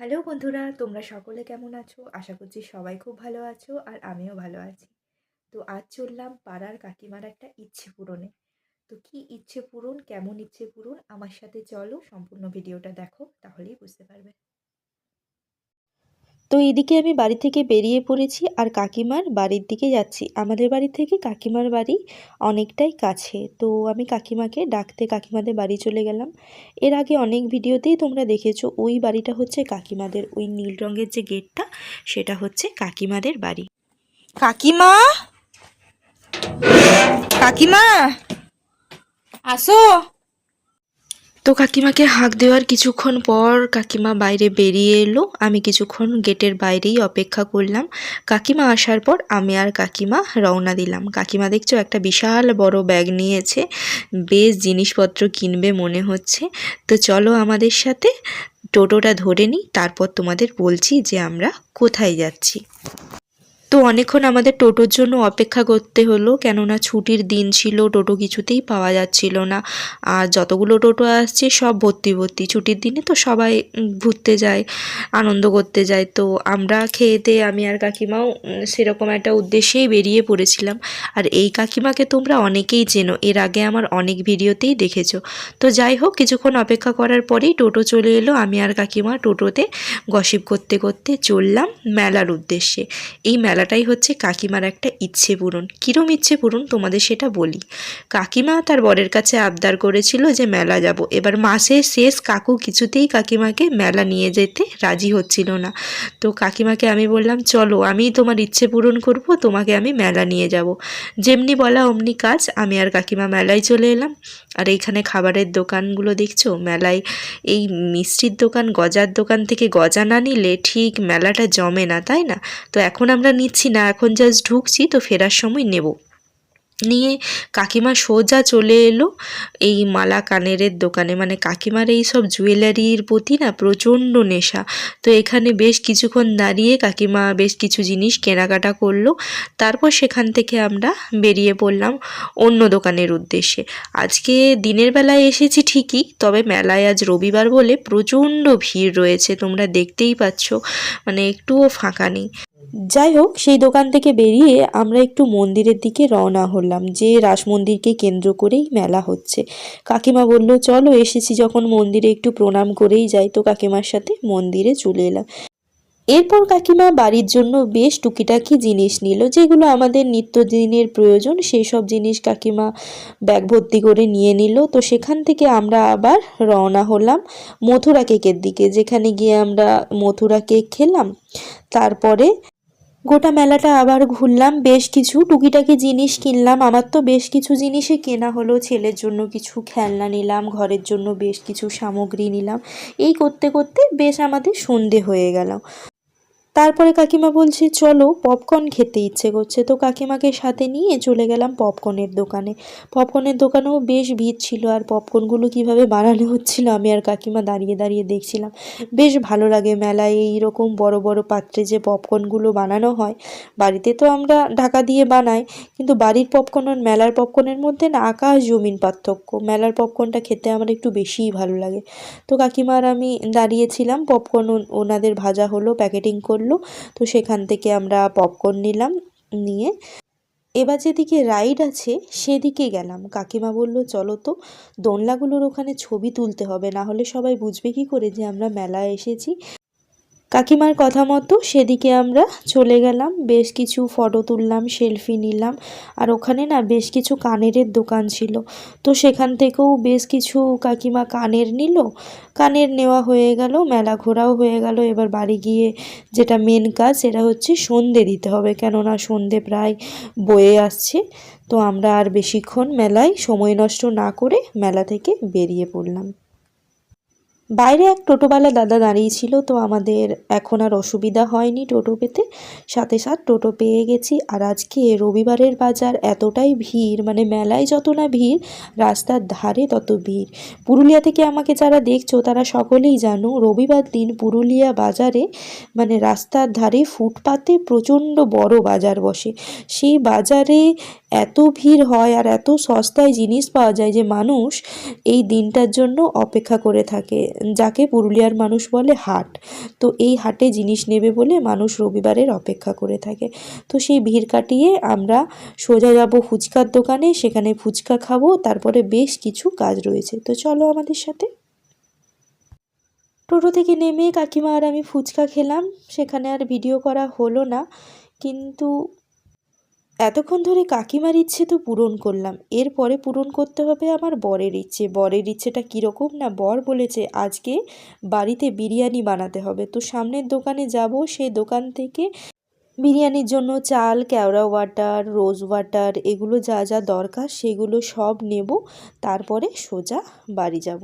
Hello বন্ধুরা, তোমরা সকলে কেমন আছো? আশা করছি সবাই খুব ভালো আছো আর আমিও ভালো আছি। তো আজ চললাম পাড়ার কাকিমার একটা ইচ্ছে পূরণে। তো কি ইচ্ছে পূরণ, কেমন ইচ্ছে পূরণ, আমার সাথে চলো, সম্পূর্ণ ভিডিওটা দেখো, তাহলেই বুঝতে পারবে। তো এদিকে আমি বাড়ি থেকে বেরিয়ে পড়েছি আর কাকিমার বাড়ির দিকে যাচ্ছি। আমাদের বাড়ি থেকে কাকিমার বাড়ি অনেকটাই কাছে। তো আমি কাকিমাকে ডাকতে কাকিমাদের বাড়ি চলে গেলাম। এর আগে অনেক ভিডিওতেই তোমরা দেখেছ, ওই বাড়িটা হচ্ছে কাকিমাদের, ওই নীল রঙের যে গেটটা, সেটা হচ্ছে কাকিমাদের বাড়ি। কাকিমা? কাকিমা? আসো। তো কাকিমাকে হাঁক দেওয়ার কিছুক্ষণ পর কাকিমা বাইরে বেরিয়ে এলো। আমি কিছুক্ষণ গেটের বাইরেই অপেক্ষা করলাম। কাকিমা আসার পর আমি আর কাকিমা রওনা দিলাম। কাকিমা দেখছ একটা বিশাল বড় ব্যাগ নিয়েছে। বেশ জিনিসপত্র কিনবে মনে হচ্ছে। তো চলো আমাদের সাথে টোটোটা ধরে নিই। তারপর তোমাদের বলছি যে আমরা কোথায় যাচ্ছি। তো অনেকক্ষণ আমাদের টোটোর জন্য অপেক্ষা করতে হলো, কেননা ছুটির দিন ছিল, টোটো কিছুতেই পাওয়া যাচ্ছিল না। আর যতগুলো টোটো আসছে সব ভর্তি ভর্তি। ছুটির দিনে তো সবাই ঘুরতে যায়, আনন্দ করতে যায়। তো আমরা খেয়েতে, আমি আর কাকিমাও সেরকম একটা উদ্দেশ্যেই বেরিয়ে পড়েছিলাম। আর এই কাকিমাকে তোমরা অনেকেই চেনো, এর আগে আমার অনেক ভিডিওতেই দেখেছ। তো যাই হোক, কিছুক্ষণ অপেক্ষা করার পরেই টোটো চলে এলো, আমি আর কাকিমা টোটোতে গসিপ করতে করতে চললাম মেলার উদ্দেশ্যে। এই মেলাটাই হচ্ছে কাকিমার একটা ইচ্ছে পূরণ। কীরম ইচ্ছে পূরণ? তোমাদের সেটা বলি। কাকিমা তার বরের কাছে আবদার করেছিল যে, মেলা যাব। এবার মাসের শেষ কাকু কিছুতেই কাকিমাকে মেলা নিয়ে যেতে রাজি হচ্ছিল না। তো কাকিমাকে আমি বললাম, চলো আমি তোমার ইচ্ছে পূরণ করব, তোমাকে আমি মেলা নিয়ে যাব। যেমনি বলা অমনি কাজ, আমি আর কাকিমা মেলায় চলে এলাম। আর এইখানে খাবারের দোকানগুলো দেখছ? মেলায় এই মিষ্টির দোকান, গজার দোকান থেকে গজা না নিলে ঠিক মেলাটা জমে না, তাই না? তো এখন আমরা নিচ্ছি না, এখন জাস্ট ঢুকছি তো ফেরার সময় নেব। নিয়ে কাকিমা সোজা চলে এলো এই মালা কানেরের দোকানে। মানে কাকিমার এই সব জুয়েলারির প্রতি না প্রচণ্ড নেশা। তো এখানে বেশ কিছুক্ষণ দাঁড়িয়ে কাকিমা বেশ কিছু জিনিস কেনাকাটা করল। তারপর সেখান থেকে আমরা বেরিয়ে পড়লাম অন্য দোকানের উদ্দেশ্যে। আজকে দিনের বেলায় এসেছি ঠিকই, তবে মেলায় আজ রবিবার বলে প্রচণ্ড ভিড় রয়েছে, তোমরা দেখতেই পাচ্ছ। মানে একটুও ফাঁকা নেই। যাই হোক, সেই দোকান থেকে বেরিয়ে আমরা একটু মন্দিরের দিকে রওনা হলাম, যে রাস মন্দিরকে কেন্দ্র করেই মেলা হচ্ছে। কাকিমা বলল, চলো, এসেছি। যখন মন্দিরে একটু প্রণাম করেই যাই, তো কাকিমার সাথে মন্দিরে চলে এলাম। এরপর কাকিমা বাড়ির জন্য বেশ টুকিটাকি জিনিস নিল, যেগুলো আমাদের নিত্যদিনের প্রয়োজন সেই সব জিনিস কাকিমা ব্যাগ ভর্তি করে নিয়ে নিল। তো সেখান থেকে আমরা আবার রওনা হলাম মথুরা কেকের দিকে, যেখানে গিয়ে আমরা মথুরা কেক খেলাম। তারপরে গোটা মেলাটা আবার ঘুরলাম, বেশ কিছু টুকিটাকি জিনিস কিনলাম, আমার তো বেশ কিছু জিনিসই কেনা হলো, ছেলের জন্য কিছু খেলনা নিলাম, ঘরের জন্য বেশ কিছু সামগ্রী নিলাম, এই করতে করতে বেশ আমাদের সন্ধে হয়ে গেল। তারপরে কাকিমা বলছে, চলো পপকর্ন খেতে ইচ্ছে করছে। তো কাকিমাকে সাথে নিয়ে চলে গেলাম পপকর্নের দোকানে। পপকর্নের দোকানেও বেশ ভিড় ছিল আর পপকর্নগুলো কীভাবে বানানো হচ্ছিল আমি আর কাকিমা দাঁড়িয়ে দাঁড়িয়ে দেখছিলাম। বেশ ভালো লাগে মেলায় এই রকম বড় বড় পাত্রে যে পপকর্নগুলো বানানো হয়। বাড়িতে তো আমরা ঢাকা দিয়ে বানাই, কিন্তু বাড়ির পপকর্ন আর মেলার পপকর্নের মধ্যে না আকাশ জমিন পার্থক্য। মেলার পপকর্নটা খেতে আমার একটু বেশিই ভালো লাগে। তো কাকিমা আর আমি দাঁড়িয়েছিলাম পপকর্ন ওনাদের ভাজা হলো, প্যাকেটিং করল। তো সেখান থেকে আমরা পপকর্ন নিলাম, নিয়ে এবার যেদিকে রাইড আছে সেদিকে গেলাম। কাকিমা বলল, চলো তো, দোলনাগুলোর ওখানে ছবি তুলতে হবে। না হলে সবাই বুঝবে কি করে যে আমরা মেলায় এসেছি। কাকিমার কথা মতো সেদিকে আমরা চলে গেলাম, বেশ কিছু ফটো তুললাম সেলফি নিলাম, আর ওখানে না বেশ কিছু কানেরের দোকান ছিল। তো সেখান থেকেও বেশ কিছু কাকিমা কানের নিল, কানের নেওয়া হয়ে গেল, মেলা ঘোরাও হয়ে গেল। এবার বাড়ি গিয়ে যেটা মেন কাজ, সেটা হচ্ছে সন্ধে দিতে হবে, কেননা সন্ধে প্রায় বয়ে আসছে। তো আমরা আর বেশিক্ষণ মেলায় সময় নষ্ট না করে মেলা থেকে বেরিয়ে পড়লাম। বাইরে এক টোটোওয়ালা দাদা দাঁড়িয়ে ছিল, তো আমাদের এখন আর অসুবিধা হয়নি টোটো পেতে। সাথে সাথ টোটো পেয়ে গেছি। আর আজকে রবিবারের বাজার এতটাই ভিড় মানে মেলায় যত না ভিড়, রাস্তার ধারে তত ভিড়। পুরুলিয়া থেকে আমাকে যারা দেখছ, তারা সকলেই জানো, রবিবার দিন পুরুলিয়া বাজারে মানে রাস্তার ধারে ফুটপাতে প্রচণ্ড বড় বাজার বসে। সেই বাজারে এত ভিড় হয় আর এত সস্তায় জিনিস পাওয়া যায় যে মানুষ এই দিনটার জন্য অপেক্ষা করে থাকে। যাকে পুরুলিয়ার মানুষ বলে হাট। তো এই হাটে জিনিস নেবে বলে মানুষ রবিবারের অপেক্ষা করে থাকে। তো সেই ভিড় কাটিয়ে আমরা সোজা যাব ফুচকার দোকানে, সেখানে ফুচকা খাব, তারপরে বেশ কিছু কাজ রয়েছে। তো চলো আমাদের সাথে। টোটো থেকে নেমে কাকিমা আর আমি ফুচকা খেলাম। সেখানে আর ভিডিও করা হলো না। কিন্তু এতক্ষণ ধরে কাকিমার ইচ্ছে তো পূরণ করলাম। এরপরে পূরণ করতে হবে আমার বরের ইচ্ছে। বরের ইচ্ছেটা কীরকম না বর বলেছে, আজকে বাড়িতে বিরিয়ানি বানাতে হবে। তো সামনের দোকানে যাব, সেই দোকান থেকে বিরিয়ানির জন্য চাল, কেওড়া ওয়াটার, রোজ ওয়াটার, এগুলো যা যা দরকার সেগুলো সব নেব। তারপরে সোজা বাড়ি যাব।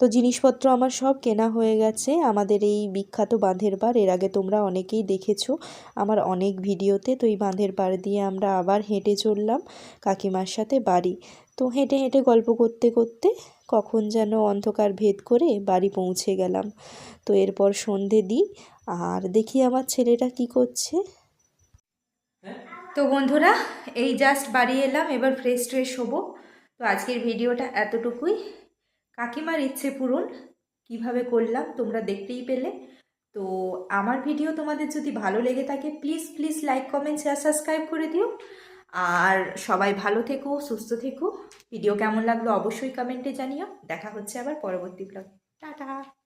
তো জিনিসপত্র আমার সব কেনা হয়ে গেছে। আমাদের এই বিখ্যাত বাঁধের বার এর আগে তোমরা অনেকেই দেখেছ আমার অনেক ভিডিওতে। তো এই বাঁধের পাড় দিয়ে আমরা আবার হেঁটে চললাম কাকিমার সাথে বাড়ি। তো হেঁটে হেঁটে গল্প করতে করতে কখন যেন অন্ধকার ভেদ করে বাড়ি পৌঁছে গেলাম। তো এরপর সন্ধে দিই। আর দেখি আমার ছেলেটা কি করছে। তো বন্ধুরা, এই জাস্ট বাড়ি এলাম, এবার ফ্রেশ ট্রেশ হব। তো আজকের ভিডিওটা এতটুকুই। কাকিমার ইচ্ছে পূরণ। কীভাবে করলাম তোমরা দেখতেই পেলে। তো আমার ভিডিও তোমাদের যদি ভালো লেগে থাকে please please like comment share subscribe করে দিও। আর সবাই ভালো থেকো, সুস্থ থেকো। ভিডিও কেমন লাগল অবশ্যই কমেন্টে জানিও। দেখা হচ্ছে আবার পরবর্তী ব্লগ টাটা!